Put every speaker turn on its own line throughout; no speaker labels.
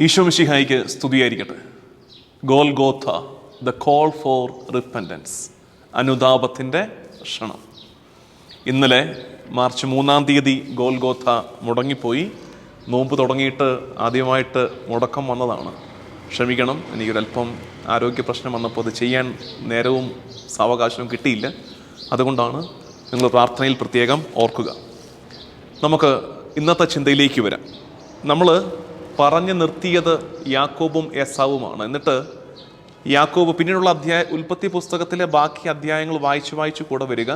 ഈശോമിഷിഹായിക്ക് സ്തുതിയായിരിക്കട്ടെ. Golgotha the call for repentance അനുതാപത്തിന്റെ ക്ഷണം. ഇന്നലെ മാർച്ച് മൂന്നാം തീയതി ഗോൽ ഗോഥ മുടങ്ങിപ്പോയി. നോമ്പ് തുടങ്ങിയിട്ട് ആദ്യമായിട്ട് മുടക്കം വന്നതാണ്. ക്ഷമിക്കണം എനിക്കൊരല്പം ആരോഗ്യ പ്രശ്നം വന്നപ്പോൾ അത് ചെയ്യാൻ നേരവും സാവകാശവും കിട്ടിയില്ല. അതുകൊണ്ടാണ് നിങ്ങൾ പ്രാർത്ഥനയിൽ പ്രത്യേകം ഓർക്കുക. നമുക്ക് ഇന്നത്തെ ചിന്തയിലേക്ക് വരാം. നമ്മൾ പറഞ്ഞു നിർത്തിയത് യാക്കോബും എസാവുമാണ് എന്നിട്ട് യാക്കോബ് പിന്നീടുള്ള അധ്യായ ഉൽപ്പത്തി പുസ്തകത്തിലെ ബാക്കി അധ്യായങ്ങൾ വായിച്ചു വായിച്ചു കൂടെ വരിക.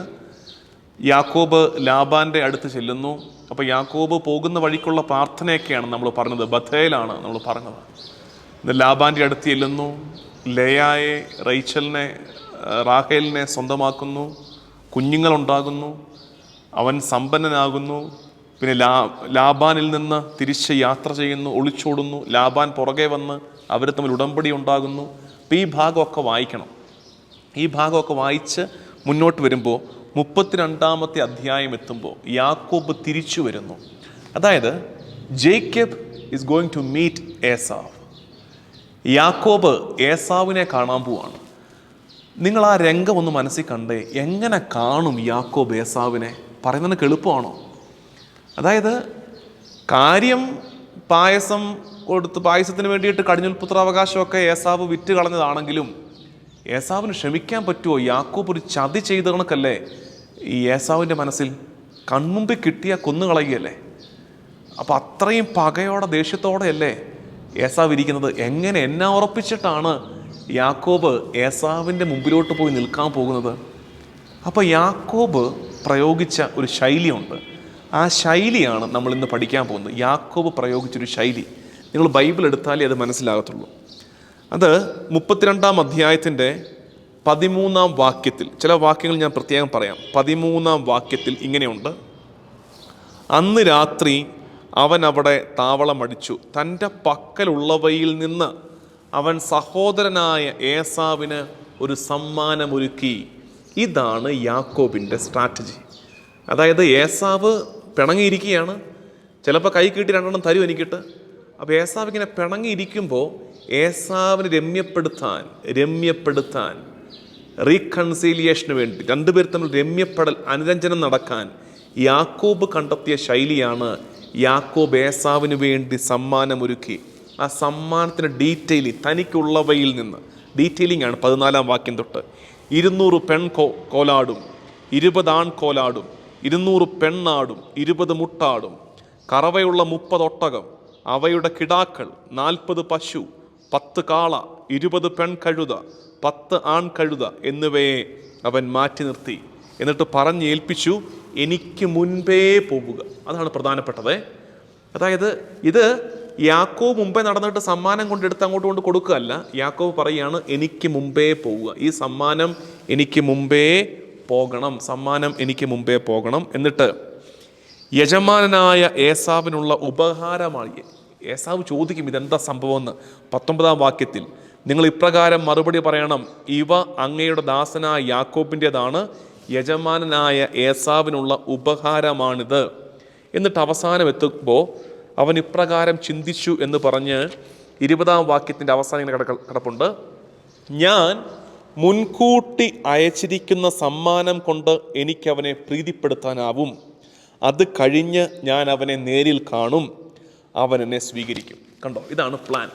യാക്കോബ് ലാബാന്റെ അടുത്ത് ചെല്ലുന്നു. അപ്പോൾ യാക്കോബ് പോകുന്ന വഴിക്കുള്ള പ്രാർത്ഥനയൊക്കെയാണ് നമ്മൾ പറഞ്ഞത്. ബഥേലാണ് നമ്മൾ പറഞ്ഞത്. ഇന്ന് ലാബാന്റെ അടുത്ത് ചെല്ലുന്നു. ലയായെ റൈച്ചലിനെ റാഹേലിനെ സ്വന്തമാക്കുന്നു. കുഞ്ഞുങ്ങളുണ്ടാകുന്നു. അവൻ സമ്പന്നനാകുന്നു. പിന്നെ ലാ ലാബാനിൽ നിന്ന് തിരിച്ച് യാത്ര ചെയ്യുന്നു ഒളിച്ചോടുന്നു ലാബാൻ പുറകെ വന്ന് അവർ തമ്മിൽ ഉടമ്പടി ഉണ്ടാകുന്നു. അപ്പം ഈ ഭാഗമൊക്കെ വായിക്കണം. ഈ ഭാഗമൊക്കെ വായിച്ച് മുന്നോട്ട് വരുമ്പോൾ മുപ്പത്തിരണ്ടാമത്തെ അധ്യായം എത്തുമ്പോൾ യാക്കോബ് തിരിച്ചു വരുന്നു. അതായത് Jacob is going to meet Esau. യാക്കോബ് ഏസാവിനെ കാണാൻ പോവാണ്. നിങ്ങൾ ആ രംഗം ഒന്ന് മനസ്സിൽ കണ്ടേ എങ്ങനെ കാണും യാക്കോബ് ഏസാവിനെ? പറയുന്നതിന് എളുപ്പമാണോ? അതായത് കാര്യം പായസം കൊടുത്ത് പായസത്തിന് വേണ്ടിയിട്ട് കടിഞ്ഞുൽപുത്രാവകാശമൊക്കെ ഏസാവ് വിറ്റ് കളഞ്ഞതാണെങ്കിലും ഏസാവിന് ക്ഷമിക്കാൻ പറ്റുമോ? യാക്കോബ് ഒരു ചതി ചെയ്ത കണക്കല്ലേ ഈ ഏസാവിന്റെ മനസ്സിൽ? കൺമുമ്പിൽ കിട്ടിയ കൊന്നുകളയുകയല്ലേ? അപ്പോൾ അത്രയും പകയോടെ ദേഷ്യത്തോടെയല്ലേ ഏസാവ് ഇരിക്കുന്നത്? എങ്ങനെ എന്നെ ഉറപ്പിച്ചിട്ടാണ് യാക്കോബ് ഏസാവിന്റെ മുമ്പിലോട്ട് പോയി നിൽക്കാൻ പോകുന്നത്? അപ്പോൾ യാക്കോബ് പ്രയോഗിച്ച ഒരു ശൈലിയുണ്ട്. ആ ശൈലിയാണ് നമ്മൾ ഇന്ന് പഠിക്കാൻ പോകുന്നത്. യാക്കോബ് പ്രയോഗിച്ചൊരു ശൈലി. നിങ്ങൾ ബൈബിൾ എടുത്താലേ അത് മനസ്സിലാകത്തുള്ളൂ. അത് മുപ്പത്തിരണ്ടാം അധ്യായത്തിന്റെ പതിമൂന്നാം വാക്യത്തിൽ ചില വാക്യങ്ങൾ ഞാൻ പ്രത്യേകം പറയാം. പതിമൂന്നാം വാക്യത്തിൽ ഇങ്ങനെയുണ്ട്. അന്ന് രാത്രി അവൻ അവിടെ താവളമടിച്ചു തന്റെ പക്കലുള്ളവയിൽ നിന്ന് അവൻ സഹോദരനായ ഏസാവിന് ഒരു സമ്മാനമൊരുക്കി. ഇതാണ് യാക്കോബിന്റെ സ്ട്രാറ്റജി. അതായത് ഏസാവ് പിണങ്ങിയിരിക്കുകയാണ്. ചിലപ്പോൾ കൈ കിട്ടി രണ്ടെണ്ണം തരും എനിക്കിട്ട്. അപ്പോൾ ഏസാവ് ഇങ്ങനെ പിണങ്ങിയിരിക്കുമ്പോൾ ഏസാവിനെ രമ്യപ്പെടുത്താൻ രമ്യപ്പെടുത്താൻ റീകൺസീലിയേഷന് വേണ്ടി രണ്ടുപേർ തമ്മിൽ രമ്യപ്പെടൽ അനുരഞ്ജനം നടക്കാൻ യാക്കോബ് കണ്ടെത്തിയ ശൈലിയാണ് യാക്കോബ് ഏസാവിന് വേണ്ടി സമ്മാനമൊരുക്കി. ആ സമ്മാനത്തിന് ഡീറ്റെയിലിംഗ് തനിക്കുള്ളവയിൽ നിന്ന് ഡീറ്റെയിലിംഗ് ആണ് പതിനാലാം വാക്യം തൊട്ട്. ഇരുന്നൂറ് പെൺ കോ കോലാടും ഇരുപത് ആൺ കോലാടും ഇരുന്നൂറ് പെണ്ണാടും ഇരുപത് മുട്ടാടും കറവയുള്ള മുപ്പത് ഒട്ടകം അവയുടെ കിടാക്കൾ നാൽപ്പത് പശു പത്ത് കാള ഇരുപത് പെൺകഴുത പത്ത് ആൺകഴുത എന്നിവയെ അവൻ മാറ്റി നിർത്തി. എന്നിട്ട് പറഞ്ഞേൽപ്പിച്ചു എനിക്ക് മുൻപേ പോവുക. അതാണ് പ്രധാനപ്പെട്ടത്. അതായത് ഇത് യാക്കോവ് മുമ്പേ നടന്നിട്ട് സമ്മാനം കൊണ്ടെടുത്ത് അങ്ങോട്ട് കൊണ്ട് കൊടുക്കുകയല്ല. യാക്കോവ് പറയുകയാണ് എനിക്ക് മുമ്പേ പോവുക. ഈ സമ്മാനം എനിക്ക് മുമ്പേ പോകണം സമ്മാനം എനിക്ക് മുമ്പേ പോകണം എന്നിട്ട് യജമാനായ ഏസാവിനുള്ള ഉപഹാരമായി ഏസാവ് ചോദിക്കും ഇതെന്താ സംഭവം എന്ന് പത്തൊമ്പതാം വാക്യത്തിൽ നിങ്ങൾ ഇപ്രകാരം മറുപടി പറയണം ഇവ അങ്ങയുടെ ദാസനായ യാക്കോബിന്റെതാണ് യജമാനായ ഏസാവിനുള്ള ഉപഹാരമാണിത്. എന്നിട്ട് അവസാനം എത്തുമ്പോൾ അവൻ ഇപ്രകാരം ചിന്തിച്ചു എന്ന് പറഞ്ഞ് ഇരുപതാം വാക്യത്തിന്റെ അവസാനം ഇങ്ങനെ കിടപ്പുണ്ട് ഞാൻ മുൻകൂട്ടി അയച്ചിരിക്കുന്ന സമ്മാനം കൊണ്ട് എനിക്കവനെ പ്രീതിപ്പെടുത്താനാവും. അത് കഴിഞ്ഞ് ഞാൻ അവനെ നേരിൽ കാണും. അവൻ എന്നെ സ്വീകരിക്കും. കണ്ടോ? ഇതാണ് പ്ലാൻ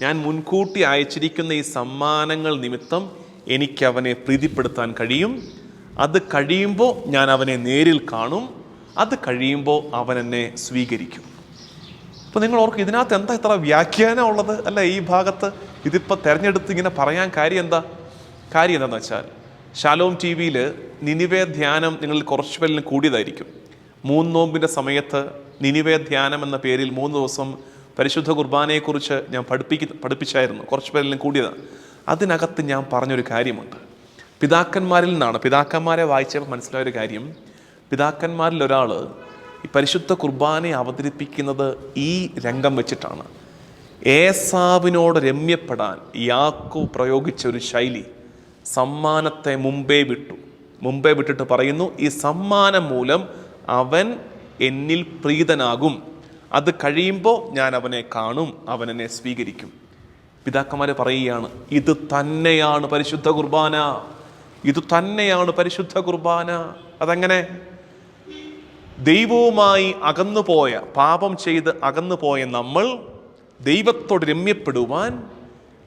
ഞാൻ മുൻകൂട്ടി അയച്ചിരിക്കുന്ന ഈ സമ്മാനങ്ങൾ നിമിത്തം എനിക്കവനെ പ്രീതിപ്പെടുത്താൻ കഴിയും. അത് കഴിയുമ്പോൾ ഞാൻ അവനെ നേരിൽ കാണും. അത് കഴിയുമ്പോൾ അവൻ എന്നെ സ്വീകരിക്കും. അപ്പോൾ നിങ്ങൾ ഓർക്കും ഇതിനകത്ത് എന്താ ഇത്ര വ്യാഖ്യാനം ഉള്ളത്? അല്ല ഈ ഭാഗത്ത് ഇതിപ്പോൾ തിരഞ്ഞെടുത്ത് ഇങ്ങനെ പറയാൻ കാര്യം എന്താ? കാര്യം എന്താണെന്ന് വെച്ചാൽ ഷാലോം ടി വിയിൽ നിനിവേ ധ്യാനം നിങ്ങൾ കുറച്ച് പേരിൽ കൂടിയതായിരിക്കും. മൂന്ന് നോമ്പിന്റെ സമയത്ത് നിനിവേ ധ്യാനം എന്ന പേരിൽ മൂന്ന് ദിവസം പരിശുദ്ധ കുർബാനയെക്കുറിച്ച് ഞാൻ പഠിപ്പിക്ക പഠിപ്പിച്ചായിരുന്നു. കുറച്ച് പേരിലും കൂടിയതാണ് അതിനകത്ത് ഞാൻ പറഞ്ഞൊരു കാര്യമുണ്ട്. പിതാക്കന്മാരിൽ നിന്നാണ് പിതാക്കന്മാരെ വായിച്ചപ്പോൾ മനസ്സിലായ ഒരു കാര്യം. പിതാക്കന്മാരിൽ ഒരാൾ ഈ പരിശുദ്ധ കുർബാനയെ അവതരിപ്പിക്കുന്നത് ഈ രംഗം വെച്ചിട്ടാണ്. ഏസാവിനോട് രമ്യപ്പെടാൻ യാക്കു പ്രയോഗിച്ച ഒരു ശൈലി. സമ്മാനത്തെ മുമ്പേ വിട്ടു. മുമ്പേ വിട്ടിട്ട് പറയുന്നു ഈ സമ്മാനം മൂലം അവൻ എന്നിൽ പ്രീതനാകും. അത് കഴിയുമ്പോൾ ഞാൻ അവനെ കാണും അവൻ എന്നെ സ്വീകരിക്കും. പിതാക്കന്മാർ പറയുകയാണ് ഇത് തന്നെയാണ് പരിശുദ്ധ കുർബാന. ഇത് തന്നെയാണ് പരിശുദ്ധ കുർബാന. അതങ്ങനെ? ദൈവവുമായി അകന്നുപോയ പാപം ചെയ്ത് അകന്നുപോയ നമ്മൾ ദൈവത്തോട് രമ്യപ്പെടുവാൻ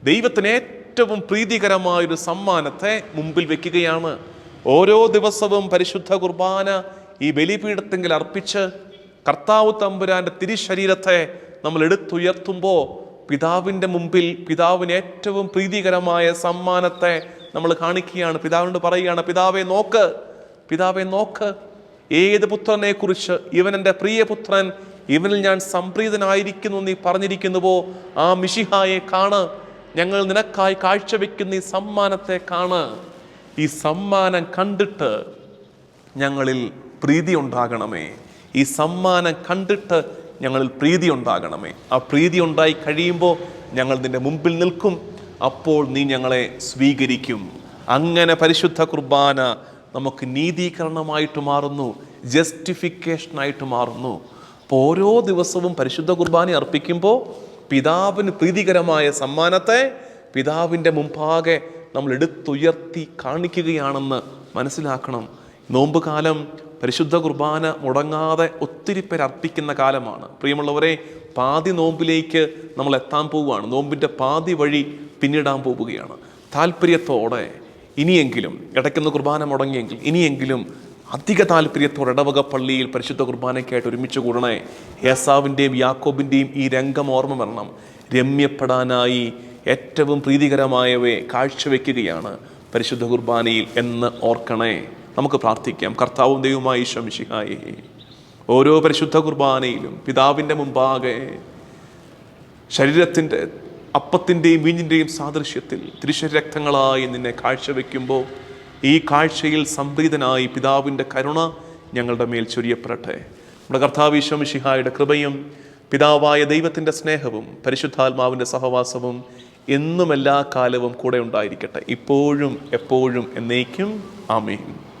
ദൈവത്തിന് ഏറ്റവും പ്രീതികരമായൊരു സമ്മാനത്തെ മുമ്പിൽ വെക്കുകയാണ്. ഓരോ ദിവസവും പരിശുദ്ധ കുർബാന ഈ ബലിപീഠത്തെങ്കിൽ അർപ്പിച്ച് കർത്താവ് തമ്പുരാന്റെ തിരിശരീരത്തെ നമ്മൾ എടുത്തുയർത്തുമ്പോൾ പിതാവിന്റെ മുമ്പിൽ പിതാവിന് ഏറ്റവും പ്രീതികരമായ സമ്മാനത്തെ നമ്മൾ കാണിക്കുകയാണ്. പിതാവിനോട് പറയുകയാണ് പിതാവെ നോക്ക് പിതാവെ നോക്ക്. ഏത് പുത്രനെ കുറിച്ച് ഇവൻ എന്റെ പ്രിയപുത്രൻ ഇവനിൽ ഞാൻ സംപ്രീതനായിരിക്കുന്നു നീ പറഞ്ഞിരിക്കുന്നുവോ? ആ മിഷിഹായെ കാണ്. ഞങ്ങൾ നിനക്കായി കാഴ്ചവെക്കുന്ന ഈ സമ്മാനത്തെ കാണ് ഈ സമ്മാനം കണ്ടിട്ട് ഞങ്ങളിൽ പ്രീതി ഉണ്ടാകണമേ. ഈ സമ്മാനം കണ്ടിട്ട് ഞങ്ങളിൽ പ്രീതി ഉണ്ടാകണമേ. ആ പ്രീതി ഉണ്ടായി കഴിയുമ്പോൾ ഞങ്ങൾ നിന്റെ മുമ്പിൽ നിൽക്കും. അപ്പോൾ നീ ഞങ്ങളെ സ്വീകരിക്കും. അങ്ങനെ പരിശുദ്ധ കുർബാന നമുക്ക് നീതീകരണമായിട്ട് മാറുന്നു. ജസ്റ്റിഫിക്കേഷനായിട്ട് മാറുന്നു. അപ്പോൾ ഓരോ ദിവസവും പരിശുദ്ധ കുർബാന അർപ്പിക്കുമ്പോൾ പിതാവിന് പ്രീതികരമായ സമ്മാനത്തെ പിതാവിന്റെ മുമ്പാകെ നമ്മൾ എടുത്തുയർത്തി കാണിക്കുകയാണെന്ന് മനസ്സിലാക്കണം. നോമ്പ് കാലം പരിശുദ്ധ കുർബാന മുടങ്ങാതെ ഒത്തിരി പേർ അർപ്പിക്കുന്ന കാലമാണ്. പ്രിയമുള്ളവരെ പാതി നോമ്പിലേക്ക് നമ്മൾ എത്താൻ പോവുകയാണ്. നോമ്പിന്റെ പാതി വഴി പിന്നിടാൻ പോവുകയാണ്. താല്പര്യത്തോടെ ഇനിയെങ്കിലും ഇടയ്ക്കുന്ന കുർബാന മുടങ്ങിയെങ്കിൽ ഇനിയെങ്കിലും അധിക താല്പര്യത്തോടെ ഇടവക പള്ളിയിൽ പരിശുദ്ധ കുർബാനയ്ക്കായിട്ട് ഒരുമിച്ച് കൂടണേ. ഏസാവിന്റെയും യാക്കോബിന്റെയും ഈ രംഗം ഓർമ്മ വരണം. രമ്യപ്പെടാനായി ഏറ്റവും പ്രീതികരമായവയെ കാഴ്ചവെക്കുകയാണ് പരിശുദ്ധ കുർബാനയിൽ എന്ന് ഓർക്കണേ. നമുക്ക് പ്രാർത്ഥിക്കാം. കർത്താവും ദൈവമായി ശമിഷിഹായേ ഓരോ പരിശുദ്ധ കുർബാനയിലും പിതാവിന്റെ മുമ്പാകെ ശരീരത്തിന്റെ അപ്പത്തിന്റെയും വീഞ്ഞിന്റെയും സാദൃശ്യത്തിൽ തിരുശരക്തങ്ങളായി നിന്നെ കാഴ്ചവെക്കുമ്പോൾ ഈ കാഴ്ചയിൽ സംപ്രീതനായി പിതാവിന്റെ കരുണ ഞങ്ങളുടെ മേൽ ചൊരിയപ്പെടട്ടെ. നമ്മുടെ കർത്താവിശ്വമിഷിഹായുടെ കൃപയും പിതാവായ ദൈവത്തിന്റെ സ്നേഹവും പരിശുദ്ധാത്മാവിന്റെ സഹവാസവും എന്നും എല്ലാ കാലവും കൂടെ ഉണ്ടായിരിക്കട്ടെ. ഇപ്പോഴും എപ്പോഴും എന്നേക്കും ആമേൻ.